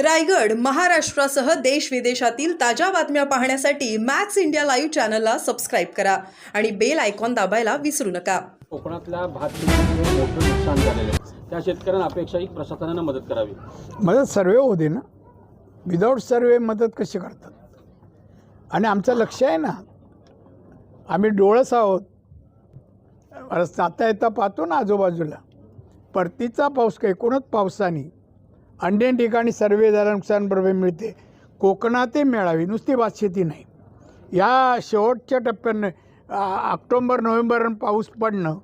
रायगड महाराष्ट्रासह देश विदेशातील ताज्या बातम्या पाहण्यासाठी मॅक्स इंडिया लाईव्ह चॅनलला सबस्क्राईब करा आणि बेल आयकॉन दाबायला विसरू नका. कोकणातल्या भात मोठं नुकसान झालेलं आहे. त्या शेतकऱ्यांना अपेक्षा आहे की प्रशासनानं मदत करावी. मदत सर्वे होऊ दे ना. विदाऊट सर्वे मदत कशी करतात? आणि आमचं लक्ष आहे ना. आम्ही डोळस आहोत. रस्ता आता येता पाहतो ना आजूबाजूला. परतीचा पाऊस काही कोणच पावसाने. अंडेन ठिकाणी सर्वे झाला नुकसान भरपाई मिळते. कोकणातही मिळावी. नुसती भातशेती नाही. या शेवटच्या टप्प्यानं ऑक्टोंबर नोव्हेंबर पाऊस पडणं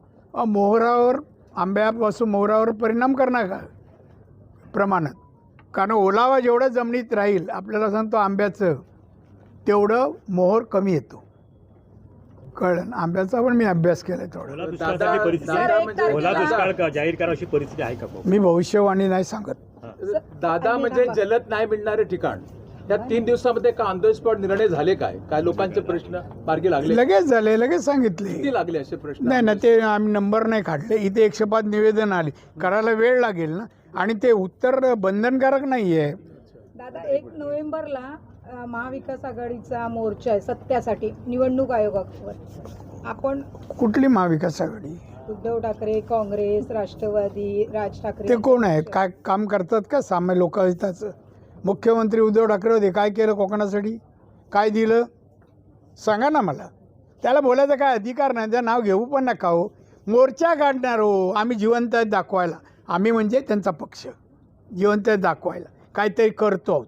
मोहरावर आंब्यापासून मोहरावर परिणाम करणार का? प्रमाणात. कारण ओलावा जेवढा जमिनीत राहील आपल्याला सांगतो आंब्याचं तेवढं मोहर कमी येतो. कळलं ना? आंब्याचा पण मी अभ्यास केला आहे थोडा. ओला दुष्काळाची परिस्थिती दादा आहे. म्हणजे ओला दुष्काळ का? जाहीर करा अशी परिस्थिती आहे का भाऊ? मी भविष्यवाणी नाही सांगत. दादा म्हणजे जलद नाही मिळणारे ठिकाण. या तीन दिवसामध्ये का ऑन द स्पॉट निर्णय झाले काय? काय लोकांचे प्रश्न मार्गी लागले? लगेच झाले लगेच सांगितले. किती लागले असे प्रश्न? नाही ना ते आम्ही नंबर नाही काढले. इथे एकशे पाच निवेदन आले. करायला वेळ लागेल ना. आणि ते उत्तर बंधनकारक नाही आहे दादा एक नोव्हेंबरला महाविकास आघाडीचा मोर्चा आहे सत्यासाठी निवडणूक आयोगावर. आपण कुठली महाविकास आघाडी? उद्धव ठाकरे काँग्रेस राष्ट्रवादी राज ठाकरे. ते कोण आहेत काय काम करतात का सामान्य लोकहिताचं मुख्यमंत्री उद्धव ठाकरे होते काय केलं कोकणासाठी? काय दिलं? सांगा ना मला. त्याला बोलायचा काय अधिकार नाही त्या नाव घेऊ पण नका हो. मोर्चा काढणार हो आम्ही जिवंत आहेत दाखवायला. आम्ही म्हणजे त्यांचा पक्ष जिवंत आहेत दाखवायला. काहीतरी करतो आहोत.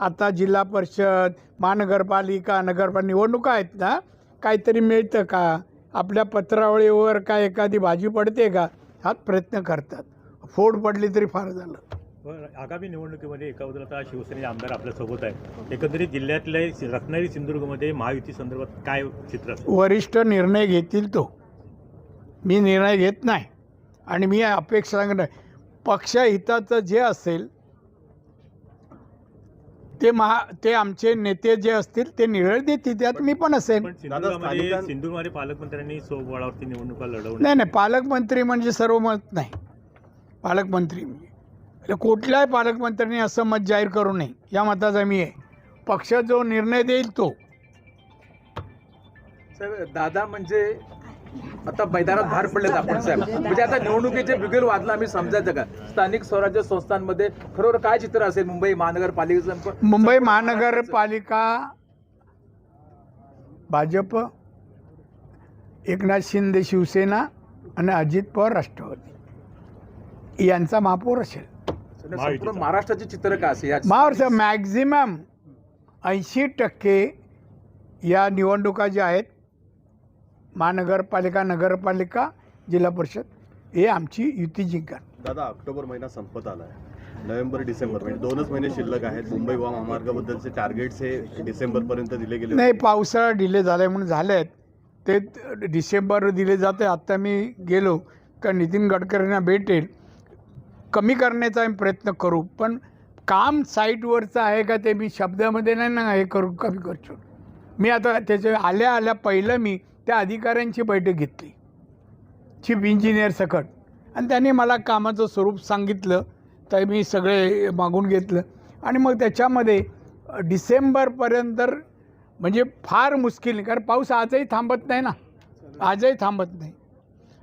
आता जिल्हा परिषद महानगरपालिका नगरपालिका निवडणुका आहेत ना काहीतरी मिळतं का? आपल्या पत्रावळीवर काय एखादी भाजी पडते का? हाच प्रयत्न करतात. फोड पडली तरी फार झालं. आगामी निवडणुकीमध्ये एका बाजूला आता शिवसेनेचे आमदार आपल्यासोबत आहेत. एकंदरीत जिल्ह्यातले रत्नागिरी सिंधुदुर्गमध्ये महायुती संदर्भात काय चित्र वरिष्ठ निर्णय घेतील तो. मी निर्णय घेत नाही. आणि मी अपेक्षा नाही. पक्षहिताचं जे असेल ते महा ते आमचे नेते जे असतील ते निळळ देतील त्यात मी पण असेल सिंधुदुर्गमध्ये पालकमंत्र्यांनी सोबळावरती निवडणुका लढवल्या नाही नाही पालकमंत्री म्हणजे सर्व मत नाही. पालकमंत्री म्हणजे. म्हणजे कुठल्याही पालकमंत्र्यांनी असं मत जाहीर करू नये. या मताचा मी आहे. पक्ष जो निर्णय देईल तो. सर दादा म्हणजे आता मैदानात बाहेर पडलेत आपण साहेब. म्हणजे आता निवडणुकीचे बिगुल वादला आम्ही समजायचं का? स्थानिक स्वराज्य संस्थांमध्ये खरोखर काय चित्र असेल मुंबई महानगरपालिकेचं? मुंबई महानगरपालिका भाजप एकनाथ शिंदे शिवसेना आणि अजित पवार राष्ट्रवादी. यांचा महापौर असेल. संपूर्ण महाराष्ट्राचे चित्र काय असेल महाराष्ट्र मॅक्झिमम ऐंशी टक्के या निवडणुका ज्या आहेत महानगरपालिका नगरपालिका जिल्हा परिषद हे आमची युती जिंकणार दादा ऑक्टोबर महिना संपत आला आहे नोव्हेंबर डिसेंबर म्हणजे दोनच महिने शिल्लक आहेत. मुंबई गोवा महामार्गाबद्दलचे टार्गेट्स हे डिसेंबरपर्यंत दिले गेले नाही पावसाळा डिले झाला म्हणून झाले आहेत ते डिसेंबर दिले जाते आत्ता मी गेलो का नितीन गडकरींना भेटेल. कमी करण्याचा आम्ही प्रयत्न करू पण काम साईटवरचं आहे का ते मी शब्दामध्ये नाही ना हे करू कमी करतो. मी आता त्याच्या आल्या आल्या पहिलं मी त्या अधिकाऱ्यांची बैठक घेतली. चीफ इंजिनियर सकट. आणि त्यांनी मला कामाचं स्वरूप सांगितलं. तर मी सगळे मागून घेतलं. आणि मग त्याच्यामध्ये डिसेंबरपर्यंत तर म्हणजे फार मुश्किल कारण पाऊस आजही थांबत नाही ना. आजही थांबत नाही.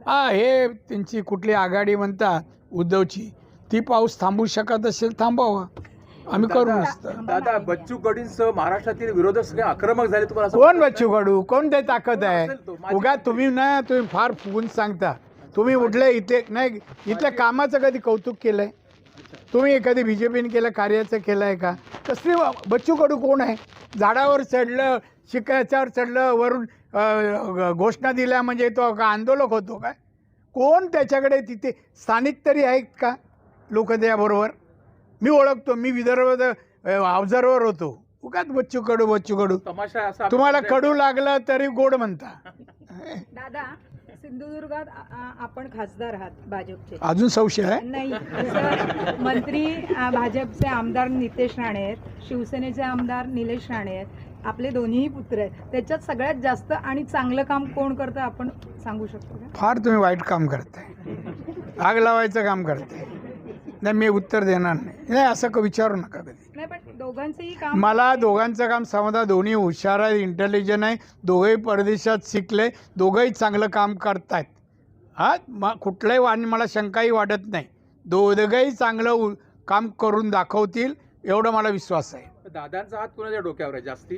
हा हे त्यांची कुठली आघाडी म्हणतात उद्धवची ती पाऊस थांबू शकत असेल थांबावा. आम्ही करू नसतं दादा बच्चू कडींसह महाराष्ट्रातील विरोधक सगळे आक्रमक झाले तुम्हाला असं कोण वाटतं? बच्चू कडू कोण ते ताकद आहे? असेल तो, माझी उगा. तुम्ही ना तुम्ही फार फुगून सांगता. तुम्ही उठले इथे नाही इथल्या कामाचं कधी कौतुक केलंय? तुम्ही कधी बी जे पीने केलं कार्याचं केलं आहे का? कसली वा- बच्चू कडू कोण आहे? झाडावर चढलं शिकायच्यावर चढलं वरून अ, घोषणा दिल्या म्हणजे तो का आंदोलक होतो काय? कोण त्याच्याकडे तिथे स्थानिक तरी आहेत का लोक त्याबरोबर मी ओळखतो मी विदर्भात ऑब्झर्वर होतो. उगाच बच्चू कडू बच्चू कडू तमाशा असं तुम्हाला. कडू लागलं तरी गोड म्हणता. दादा सिंधुदुर्गात आपण खासदार आहात भाजपचे. अजून संशय आहे? नाही मंत्री भाजपचे आमदार नितेश राणे आहेत शिवसेनेचे आमदार निलेश राणे आहेत आपले दोन्हीही पुत्र आहेत. त्याच्यात सगळ्यात जास्त आणि चांगलं काम कोण करतं आपण सांगू शकतो का? फार तुम्ही वाईट काम करताय. आग लावायचं काम करताय. नाही मी उत्तर देणार नाही. नाही असं क विचारू नका कधी. नाही पण दोघांचंही काम मला दोघांचं काम समजा दोन्ही हुशार आहे इंटेलिजंट आहे दोघंही परदेशात शिकले दोघंही चांगलं काम करतायत. हा म कुठलंही आणि मला शंकाही वाटत नाही. दोघंही चांगलं उ- काम करून दाखवतील एवढं मला विश्वास आहे. दादांचा हात कुणाच्या डोक्यावर आहे जास्ती?